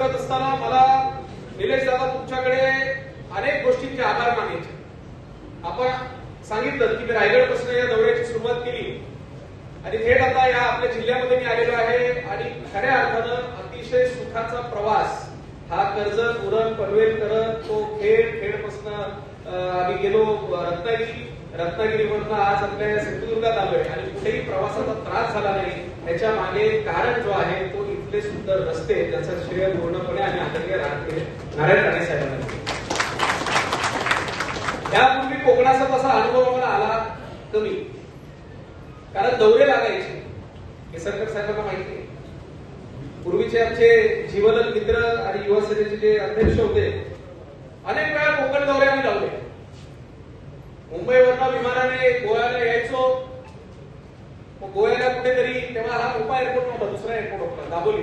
करत असताना मला निलेश दादा तुमच्याकडे अनेक गोष्टींचे आभार मानायचे. आपण सांगितलं की मी रायगडपासून या दौऱ्याची सुरुवात केली. आणि थेट आता या आपल्या जिल्ह्यामध्ये मी आलेलो आहे आणि खऱ्या अर्थानं अतिशय सुखाचा प्रवास. हा कर्जत उरण पनवेल करत तो खेड खेडपासून आम्ही गेलो रत्नागिरी. रत्नागिरीमधनं आज आपल्या सिंधुदुर्गात आलोय. आणि कुठेही प्रवासाचा त्रास झाला नाही. त्याच्यामागे कारण जो आहे तो कुठले सुंदर रस्ते त्याचा श्रेय पूर्णपणे आणि आदरणीय राहते नारायण राणे साहेबांना त्यापूर्वी कोकणाचा तसा अनुभव मला आला कमी. कारण दौरे लागायचे. हे सरकार साहेबांना माहिती पूर्वीचे आमचे जीवनद मित्र आणि युवा सेनेचे जे अध्यक्ष होते अनेक वेळा कोकण दौरे आम्ही लावले. मुंबईवरनं विमानाने गोव्याला यायचो. मग गोव्याला कुठेतरी तेव्हा हा मोठा एअरपोर्ट नव्हता दुसरा एअरपोर्ट होता दाबोली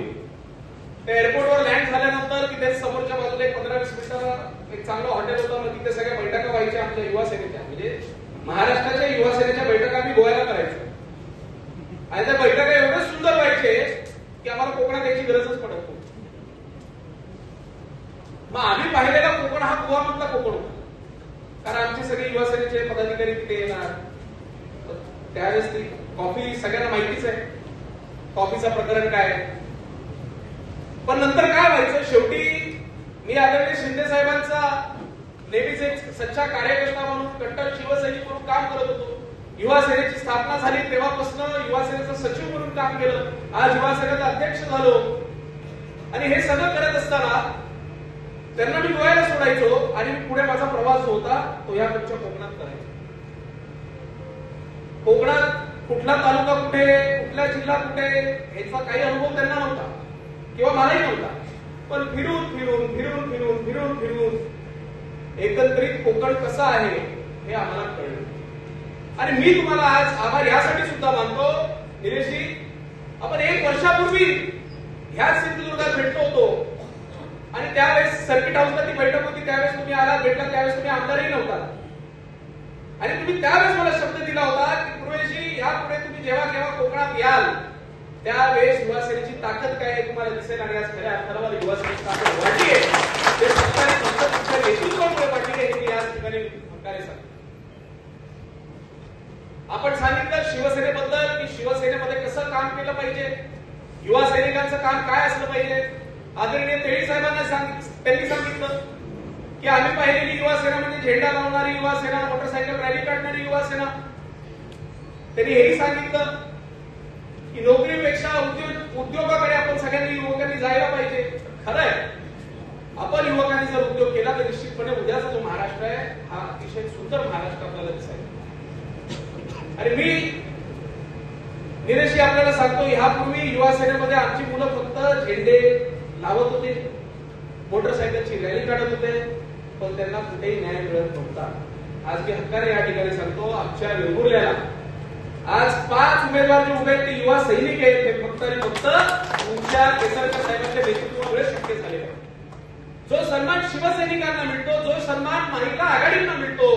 त्या एअरपोर्टवर लँड झाल्यानंतर तिथे समोरच्या बाजूला एक पंधरा वीस मिनिटाला एक चांगलं हॉटेल होतं मग तिथे सगळ्या बैठका व्हायच्या आमच्या युवा सेनेच्या. म्हणजे महाराष्ट्राच्या युवा सेनेच्या बैठका आम्ही गोव्याला करायचो. आणि त्या बैठका एवढे सुंदर व्हायचे की आम्हाला कोकणात यायची गरजच पडत नव्हती. मग आम्ही पाहिलेला कोकण हा गोवा मधला कोकण होता. कारण आमचे सगळे युवा सेनेचे पदाधिकारी तिथे येणार. त्यावेळेस ती कॉफी सगळ्यांना माहितीच आहे. कॉफीचं प्रकरण काय आहे. पण नंतर काय व्हायचं? शेवटी मी आदरणीय शिंदे साहेबांचा नेहमीच एक सच्चा कार्यकर्ता म्हणून कट्टर शिवसैनिक म्हणून काम करत होतो. युवा सेनेची स्थापना झाली तेव्हापासून युवा सेनेचं सचिव म्हणून काम केलं. आज युवा सेनेचा अध्यक्ष झालो. आणि हे सगळं करत असताना त्यांना मी डोळ्याला सोडायचो आणि पुढे माझा प्रवास होता तो ह्या पुढच्या कोकणात करायचो. कोकणात कुठला तालुका कुठे कुठला जिल्हा कुठे याचा काही अनुभव त्यांना नव्हता. किंवा मलाही नव्हता. पण फिरून फिरून फिरून फिरून फिरून फिरून एकत्रित कोकण कसं आहे हे आम्हाला कळलं. आणि मी तुम्हाला आज आभार यासाठी सुद्धा मानतो निलेशजी आपण एक वर्षापूर्वी ह्याच सिंधुदुर्गात भेटलो होतो. आणि त्यावेळेस सर्किट हाऊसला ती बैठक होती त्यावेळेस तुम्ही आला भेटला त्यावेळेस तुम्ही आमदारही नव्हता. आणि तुम्ही त्यावेळेस मला शब्द दिला होता की पूर्वेशी यापुढे तुम्ही जेव्हा केव्हा कोकणात याल त्यावेळेस युवा सेनेची ताकद काय आहे तुम्हाला दिसेल आणि आज खऱ्या अर्थाला युवा सेनेची ताकद वाढली आहे. ते फक्त फक्त तुमच्या नेतृत्वामुळे वाढली आहे हे याच ठिकाणी हक्काने आपण सांगितलं शिवसेनेबद्दल की शिवसेनेमध्ये कसं काम केलं पाहिजे? युवा सैनिकांचं काम काय असलं पाहिजे? आदरणीय तेळी साहेबांना त्यांनी सांगितलं. की आम्ही पाहिलेली युवा सेना म्हणजे झेंडा लावणारी युवा सेना मोटरसायकल रॅली काढणारी युवा सेना त्यांनी हेही सांगितलं की नोकरीपेक्षा उद्योग उद्योगाकडे आपण सगळ्यांनी युवकांनी जायला पाहिजे. खरंय. आपण युवकांनी जर उद्योग केला तर निश्चितपणे उद्याचा जो महाराष्ट्र आहे हा अतिशय सुंदर महाराष्ट्र आपल्याला दिसायला आणि मी निरेशी आपल्याला सांगतो ह्यापूर्वी युवा सेनेमध्ये आमची मुलं फक्त झेंडे लावत होते मोटरसायकलची रॅली काढत होते. पण त्यांना कुठेही न्याय मिळत नव्हता. आज मी हक्काने या ठिकाणी सांगतो आमच्या वेंगुर्ल्याला आज पाच उमेदवार जे उभे आहेत ते युवा सैनिक आहेत. ते फक्त आणि फक्त तुमच्या केसरकर साहेबांच्या नेतृत्वामुळे शक्य झाले जो सन्मान शिवसैनिकांना मिळतो जो सन्मान महिला आघाडींना मिळतो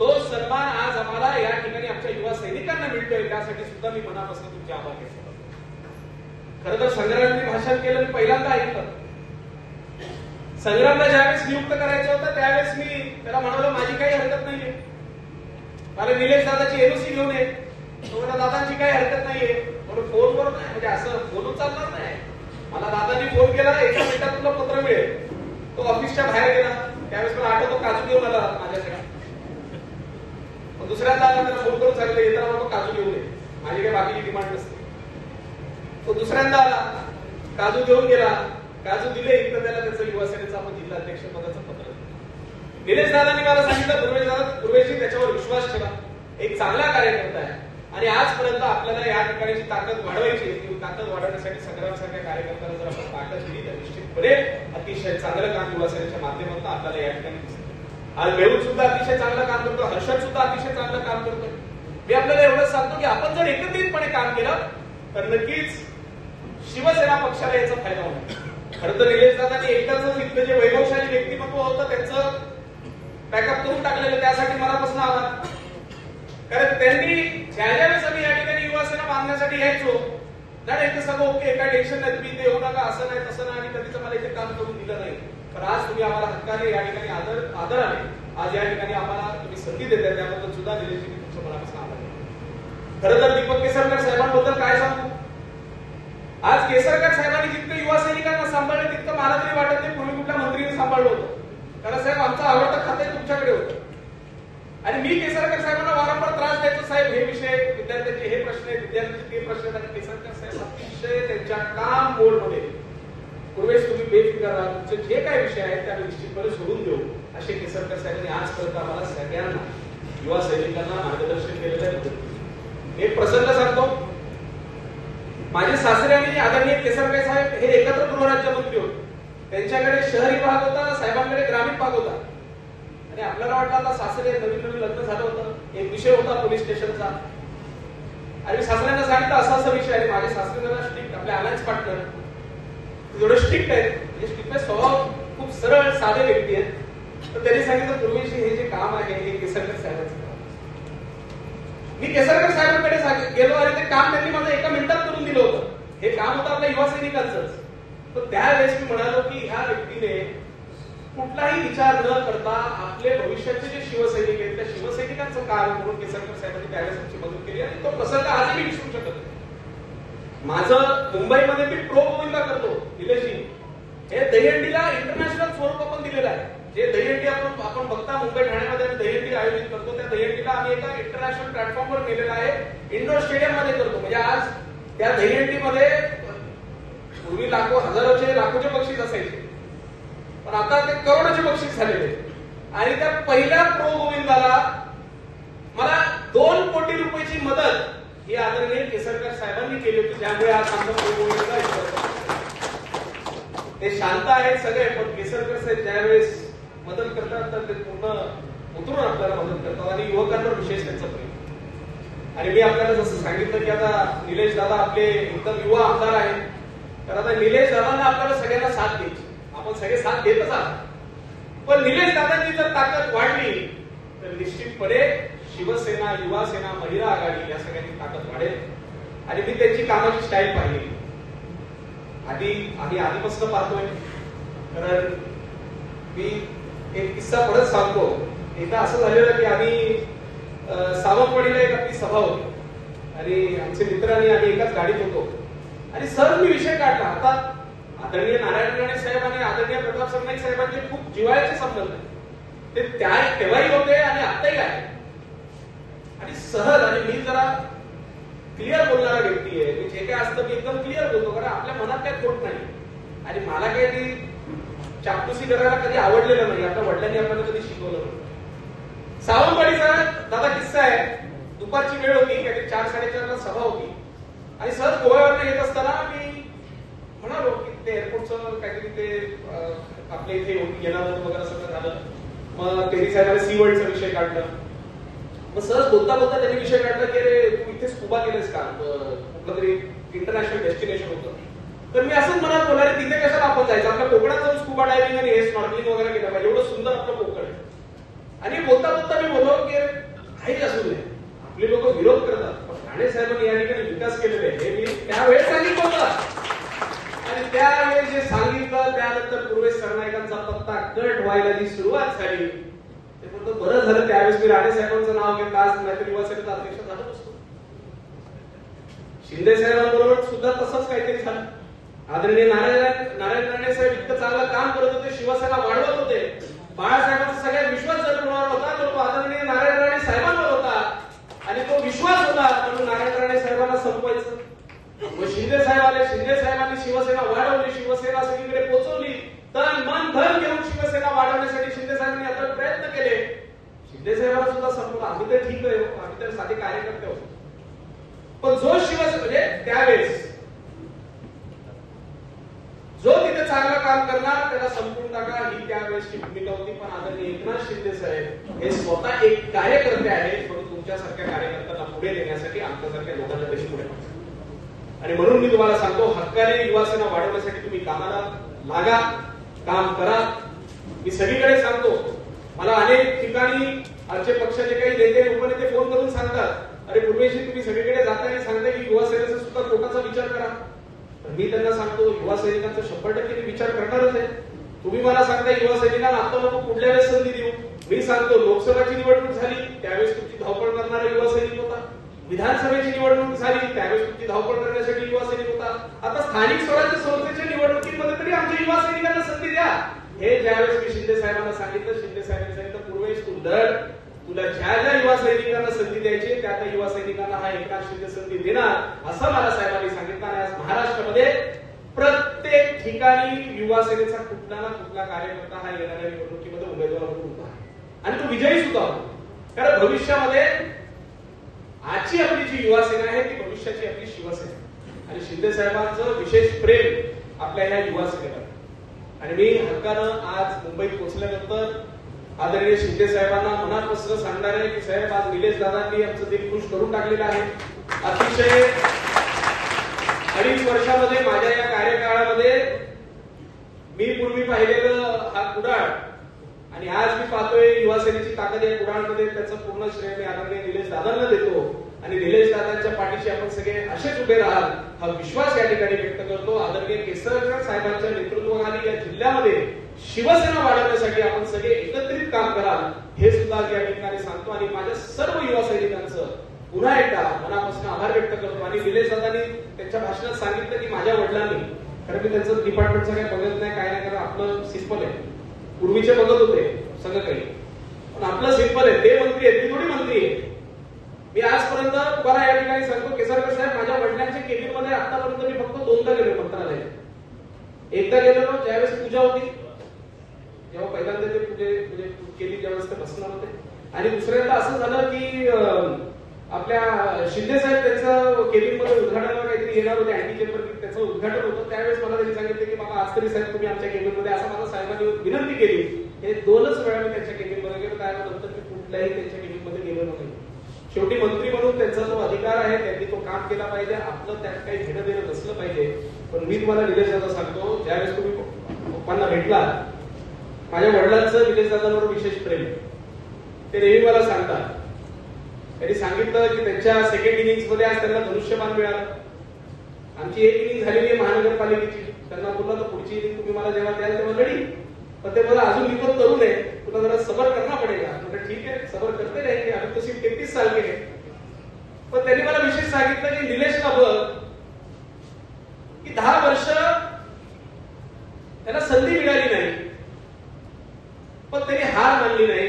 तो सन्मान आज आम्हाला या ठिकाणी आमच्या युवा सैनिकांना मिळतोय. त्यासाठी सुद्धा मी मनापासून तुमचे आभार घेतो खरं तर संग्रामने भाषण केलं मी पहिल्यांदा ऐकलं. संग्रामला ज्यावेळेस नियुक्त करायचं होतं त्यावेळेस मी त्याला म्हणालो माझी काही हरकत नाहीये. मला निलेश दादाची एनओसी घेऊन ये. तो दादाची दादांची काही हरकत नाहीये. म्हणून फोनवर नाही म्हणजे असं बोलून चालणार नाही. मला दादानी फोन केला एका मिनिटात तुला पत्र मिळेल. तो ऑफिसच्या बाहेर गेला. त्यावेळेस मला आठवतो काजू घेऊन आला माझ्याकडे. मग दुसऱ्यांदा आला त्याला फोन करून सांगितलं येताना बाबा काजू घेऊन ये. माझी काही बाकीची डिमांड नसते. तो दुसऱ्यांदा आला काजू घेऊन गेला. काजू दिले तर त्याला त्याचं युवासेनेचं आपण जिल्हा अध्यक्ष पदाचं पत्र दिलं. दादांनी मला सांगितलं पूर्वेश दादा पूर्वेशी त्याच्यावर विश्वास ठेवा एक चांगला कार्यकर्ता आहे आणि आजपर्यंत आपल्याला या ठिकाणी ताकद वाढवायची आहे. ती ताकद वाढवण्यासाठी संग्रामसारख्या कार्यकर्त्यांना जर आपण ताकद दिली तर निश्चितपणे अतिशय चांगलं काम युवासेनेच्या माध्यमातून आपल्याला या ठिकाणी दिसेल आज मेहूल सुद्धा अतिशय चांगलं काम करतो हर्षद सुद्धा अतिशय चांगलं काम करतो मी आपल्याला एवढंच सांगतो की आपण जर एकत्रितपणे काम केलं तर नक्कीच शिवसेना पक्षाला याचा फायदा होणार खरं तर निलेश दादांनी एकदाच इथलं जे म्हणजे वैभवशाली व्यक्तिमत्व होतं त्यांचं बॅकअप करून टाकलेलं त्यासाठी मनापासून आभार. कारण त्यांनी ज्या ज्यावेळेस आम्ही या ठिकाणी युवा सेना बांधण्यासाठी यायचो नाही ते सगळं ओके काय टेन्शन नाही तुम्ही इथे येऊ नका असं नाही तसं नाही आणि कधीच मला इथे काम करून दिलं नाही. तर आज तुम्ही आम्हाला हक्काने या ठिकाणी आदर आदराने आज या ठिकाणी आम्हाला तुम्ही संधी देता त्याबद्दल सुद्धा निलेशजी तुमचं मनापासून आभार. मानतो. खरं तर दीपक केसरकर साहेबांबद्दल काय सांगू? केसरकर साहेबांनी जितकं युवा सैनिकांना सांभाळलं तितकं मला तरी वाटत नाही पूर्वी कुठल्या मंत्रीने सांभाळलं होतं. कारण साहेब आमचं आवडतं खातं तुमच्याकडे होतं. आणि मी केसरकर साहेबांना वारंवार त्रास द्यायचो. साहेब हे विषय विद्यार्थ्यांचे हे प्रश्न आहेत विद्यार्थ्यांचे ते प्रश्न आहेत. आणि केसरकर साहेब अतिशय त्यांच्या काम मोडमध्ये पूर्वेश तुम्ही बेफिकर राहा. तुमचे जे काही विषय आहेत त्या निश्चितपणे सोडून देऊ. असे केसरकर साहेबांनी आजपर्यंत आम्हाला सगळ्यांना. युवा सैनिकांना मार्गदर्शन केलेलं आहे. एक प्रसंग सांगतो. माझे सासरे आणि आदरणीय केसरकर साहेब हे एकत्र गृहराज्यमंत्री होते. त्यांच्याकडे शहरी भाग होता साहेबांकडे ग्रामीण भाग होता. आणि आपल्याला वाटलं आता सासरे नवीन नवीन लग्न झालं होतं. एक विषय होता पोलीस स्टेशनचा. आणि सासऱ्यांना सांगितलं असा असा विषय आहे. माझे सासरे जरा स्ट्रिक्ट आपले अलायन्स पार्टनर थोडे स्ट्रिक्ट आहेत म्हणजे स्ट्रिक्टनेस स्वभाव खूप सरळ साधे व्यक्ती आहेत. तर त्यांनी सांगितलं पूर्वीचे हे जे काम आहे हे केसरकर साहेबांचं मी केसरकर साहेबांकडे सांग- गेलो आणि ते काम त्यांनी माझं एका मिनिटात करून दिलं होतं. हे काम होतं आपल्या युवा सैनिकांचंच. तर त्यावेळेस मी म्हणालो की ह्या व्यक्तीने कुठलाही विचार न करता आपले भविष्याचे जे शिवसैनिक आहेत त्या शिवसैनिकांचं काम म्हणून केसरकर साहेबांनी त्यावेळेस आमची मदत केली आणि तो प्रसंग आजही मी विसरू शकत नाही. माझं मुंबईमध्ये मी प्रो गोविंदा करतो निलेशजी. हे दहीहंडीला इंटरनॅशनल स्वरूप आपण दिलेलं आहे. जे दहीहंडी आपण आपण बघता मुंबई ठाण्यामध्ये आम्ही दहीहंडी आयोजित करतो. त्या दहीहंडीला आम्ही एका इंटरनॅशनल प्लॅटफॉर्मवर नेलेला आहे. इंडोर स्टेडियममध्ये करतो. म्हणजे आज त्या दहीहंडीमध्ये पूर्वी लाखो हजारोचे लाखोचे बक्षीस असायचे. पण आता ते करोडोचे बक्षीस झालेले आणि त्या पहिल्या प्रो गोविंदाला मला दोन कोटी रुपयाची मदत ही आदरणीय केसरकर साहेबांनी केली होती. त्यामुळे आज आमचा प्रो गोविंदा ते शांत आहेत सगळे पण केसरकर साहेब ज्यावेळेस मदत करतात तर ते पूर्ण उतरून आपल्याला मदत करतात आणि युवकांवर विशेष त्यांचं प्रेम आणि मी आपल्याला जसं सांगितलं की आता निलेश दादा आपले एकदम युवा आमदार आहेत तर आता निलेश दादांना आपल्याला सगळ्यांना साथ द्यायची. आपण सगळे साथ देतच आहात पण निलेश दादांची जर ताकद वाढली तर निश्चितपणे शिवसेना युवा सेना महिला आघाडी या सगळ्यांची ताकद वाढेल. आणि मी त्यांची कामाची स्टाईल पाहिली. आधी आम्ही आधीपासून पाहतोय. कारण मी एक किस्सा परत सांगतो. एकदा असं झालेलं की आम्ही सावंतवाडीला एक आपली सभा होती. आणि आमचे मित्र आणि आम्ही एकाच गाडीत होतो. आणि सर मी विषय काढला. आता आदरणीय नारायण राणे साहेब आणि आदरणीय प्रताप सरनाईक साहेबांचे खूप जिवाळ्याचे संबंध आहेत. ते त्या तेव्हाही होते आणि आताही आहे आणि सहज आणि मी जरा क्लिअर बोलणारा व्यक्ती आहे. मी जे काय असतं मी एकदम क्लिअर बोलतो कारण आपल्या मनात काय खोट नाही. आणि मला काही चाकूसी करायला कधी आवडलेलं नाही. आपल्या वडिलांनी आपल्याला कधी शिकवलं नाही. सावंतवाडीचा दादा किस्सा आहे. दुपारची वेळ होती काहीतरी चार साडेचारला सभा होती. आणि सहज गोव्यावरनं येत असताना मी म्हणालो की ते एअरपोर्टचं काहीतरी ते आपल्या इथे येऊन येणार होतं वगैरे सगळं झालं. मग तेरी साहेबांनी सी वर्ल्डचा विषय काढला. मग सहज बोलता बोलता त्यांनी विषय काढला की अरे तू इथेच उभा केलंस का? कुठलं तरी इंटरनॅशनल डेस्टिनेशन होतं. तर मी असंच मनात बोलला तिथे कशाला आपण जायचं? आपल्या कोकणात जाऊन स्कुबा डायव्हिंग आणि हे स्नॉर्कलिंग वगैरे केलं पाहिजे. एवढं सुंदर आपलं कोकण आहे. आणि बोलता बोलता मी बोललो की काही असू दे. आपले लोक विरोध करतात. पण ठाणे साहेबांनी या ठिकाणी विकास केलेले आहे. हे मी त्यावेळेस सांगितलं होतं. आणि त्यावेळेस जे सांगितलं त्यानंतर पूर्वेश सरनाईकांचा पत्ता कट व्हायला जी सुरुवात झाली ते म्हणतो बरं झालं. त्यावेळेस मी राणे साहेबांचं नाव घेतलं आज नाहीतर युवा अध्यक्ष झालो असतो शिंदे साहेबांबरोबर सुद्धा तसंच काहीतरी झालं. आदरणीय नारायण नारायण राणे साहेब इतकं चांगलं काम करत होते शिवसेना वाढवत होते. बाळासाहेबांचा सगळ्यात विश्वास जर कोणावर होता तर तो आदरणीय नारायण राणे साहेबांवर होता. आणि तो विश्वास होता म्हणून नारायण राणे साहेबांना संपवायचं. मग शिंदे साहेब आले शिंदे साहेबांनी शिवसेना वाढवली शिवसेना सगळीकडे पोहोचवली तन मन धन घेऊन शिवसेना वाढवण्यासाठी शिंदे साहेबांनी आता प्रयत्न केले. शिंदे साहेबांना सुद्धा संपलं आम्ही तर ठीक आहे आम्ही तर साधे कार्यकर्ते होतो पण जो शिवसेना म्हणजे त्यावेळेस जो तिथे चांगलं काम करणार त्याला संपून टाका. ही त्यावेळेसची भूमिका होती. पण आदरणीय एकनाथ शिंदे साहेब हे स्वतः एक कार्यकर्ते आहेत म्हणून तुमच्यासारख्या कार्यकर्त्यांना पुढे नेण्यासाठी आमच्यासारख्या लोकांना कशी पुढे आणि म्हणून मी तुम्हाला सांगतो हक्काने युवासेना वाढवण्यासाठी तुम्ही कामाला लागा काम करा. मी सगळीकडे सांगतो मला अनेक ठिकाणी आमचे पक्षाचे काही नेते उपनेते फोन करून सांगतात अरे पूर्वेशी तुम्ही सगळीकडे जाता आणि सांगता की युवा सेनेचा सुद्धा लोकांचा विचार करा. तर मी त्यांना सांगतो युवा सैनिकांचा शंभर टक्के मी विचार करणारच आहे. तुम्ही मला सांगता युवा सैनिकांना आता नको पुढल्या वेळेस संधी देऊ? मी सांगतो लोकसभाची निवडणूक झाली त्यावेळेस तुमची धावपळ करणारा युवा सैनिक होता. विधानसभेची निवडणूक झाली त्यावेळेस तुमची धावपळ करण्यासाठी युवा सैनिक होता. आता स्थानिक स्वराज्य संस्थेच्या निवडणुकीमध्ये तरी आमच्या युवा सैनिकांना संधी द्या. हे ज्यावेळेस मी शिंदे साहेबांना सांगितलं शिंदे साहेबांनी सांगितलं पूर्वेश तू लढ तुला ज्या ज्या युवा सैनिकांना संधी द्यायची त्या त्या युवा सैनिकांना हा एकनाथ शिंदे संधी देणार असं मला साहेबांनी सांगितलं. आणि आज महाराष्ट्रामध्ये प्रत्येक ठिकाणी युवा सेनेचा कुठला ना कुठला कार्यकर्ता हा येणाऱ्या निवडणुकीमध्ये उमेदवार म्हणून उभा आहे. आणि तो विजयी सुद्धा होतो. कारण भविष्यामध्ये आजची आपली जी युवा सेना आहे ती भविष्याची आपली शिवसेना आणि शिंदे साहेबांचं विशेष प्रेम आपल्या या युवा सेनेवर आणि मी हक्कानं आज मुंबईत पोहोचल्यानंतर आदरणीय शिंदे साहेबांना मनापासून सांगणार आहे की साहेब आज निलेश दादांनी आमचं दिल खुश करून टाकलेलं आहे. अतिशय अडीच वर्षामध्ये माझ्या या कार्यकाळामध्ये मी पूर्वी पाहिलेलं हा कुडाळ आणि आज मी पाहतोय युवा सेनेची ताकद या कुडाळमध्ये त्याचं पूर्ण श्रेय मी आदरणीय निलेश दादांना देतो. आणि निलेश दादांच्या पाठीशी आपण सगळे असेच उभे राहाल हा विश्वास या ठिकाणी व्यक्त करतो. आदरणीय केसरकर साहेबांच्या नेतृत्वाखाली या जिल्ह्यामध्ये शिवसेना वाढवण्यासाठी आपण सगळे एकत्रित काम कराल हे सुद्धा या ठिकाणी सांगतो आणि माझ्या सर्व युवा सैनिकांचं पुन्हा एकदा मनापासून आभार व्यक्त करतो. आणि विलेज दादांनी त्यांच्या भाषणात सांगितलं की माझ्या वडिलांनी कारण मी त्यांचं डिपार्टमेंटचं काही बघत नाही काय नाही कारण आपलं सिंपल आहे. पूर्वीचे बघत होते सगळं काही पण आपलं सिंपल आहे ते मंत्री आहेत मी थोडी मंत्री आहे मी आजपर्यंत तुम्हाला या ठिकाणी सांगतो केसरकर साहेब माझ्या वडिलांच्या केबिनमध्ये आतापर्यंत मी फक्त दोनदा गेलो मंत्रालयात एकदा गेलेलो ज्यावेळेस पूजा होती जेव्हा पहिल्यांदा ते पूजे म्हणजे केली ज्यावेळेस ते बसणार होते आणि दुसऱ्यांदा असं झालं की अं, आपल्या शिंदे साहेब त्यांचं केबिनमध्ये उद्घाटनाला काहीतरी येणार होते अँटी चेंबर त्याचं उद्घाटन होतं त्यावेळेस मला त्यांनी मास्तरी साहेब तुम्ही आमच्या केबिनमध्ये असं मला साहेबांनी विनंती केली. हे दोनच वेळा मी त्यांच्या केबिनमध्ये गेलो त्यानंतर मी कुठल्याही त्यांच्या केबिनमध्ये गेलो नव्हतो. शेवटी मंत्री म्हणून त्यांचा जो अधिकार आहे त्यांनी तो काम केला पाहिजे. आपलं त्यात काही घेणं देणं नसलं पाहिजे. पण मी तुम्हाला निलेश दादा सांगतो ज्यावेळेस तुम्ही पप्पांना भेटला माझ्या वडिलांचं निलेश दादांवर विशेष प्रेम. ते नेहमी मला सांगतात. त्यांनी सांगितलं की त्यांच्या सेकंड इनिंग्समध्ये आज त्यांना धनुष्यमान मिळालं. आमची एक इनिंग झालेली आहे महानगरपालिकेची. त्यांना बोलला तर पुढची इनिंग तुम्ही मला जेव्हा द्याल तेव्हा लढी. पण ते मला अजून मी पण तरुण आहे तुला जरा सबर करना पडेल. म्हणजे ठीक आहे सबर करते नाही अभी तो तेहतीस साल के पण त्यांनी मला विशेष सांगितलं की निलेशला बघ की दहा वर्ष त्यांना संधी मिळाली नाही. पण त्यांनी हार मानली नाही.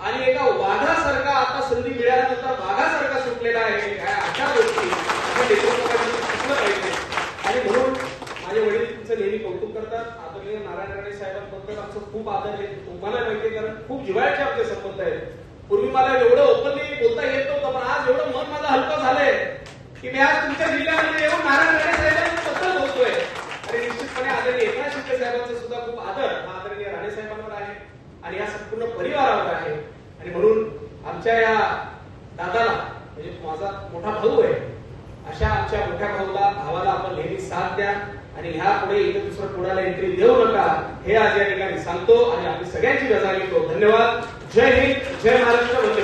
आणि एका वाघासारखा आता संधी मिळाल्यानंतर वाघासारखा सुटलेला आहे काय अशा गोष्टी आपण नेतृत्वाकडून शिकलं पाहिजे आणि म्हणून माझे वडील तुमचं नेहमी कौतुक करतात आदरणीय नारायण राणे आमचं खूप आदर आहे. तुम्हाला माहिती आहे कारण खूप जिव्हाळ्याचे आमचे संबंध आहेत. पूर्वी मला एवढं ओपनली बोलता येत नव्हतं पण आज एवढं मन माझं हलकं झालंय की मी आज तुमच्या जिल्ह्यामध्ये येऊन नारायण बोलतोय आणि निश्चितपणे आदरणीय एकनाथ शिंदे साहेबांचा सुद्धा खूप आदर हा आदरणीय राणे साहेबांवर आहे आणि या संपूर्ण परिवारावर आहे. आणि म्हणून आमच्या या दादाला म्हणजे माझा मोठा भाऊ आहे अशा आमच्या मोठ्या भाऊला भावाला आपण नेहमी साथ द्या. आणि ह्या पुढे इथं दुसरं कोणाला एंट्री देऊ नका हे आज या ठिकाणी सांगतो आणि आम्ही सगळ्यांची रजा घेतो. धन्यवाद. जय हिंद. जय महाराष्ट्र. वंदे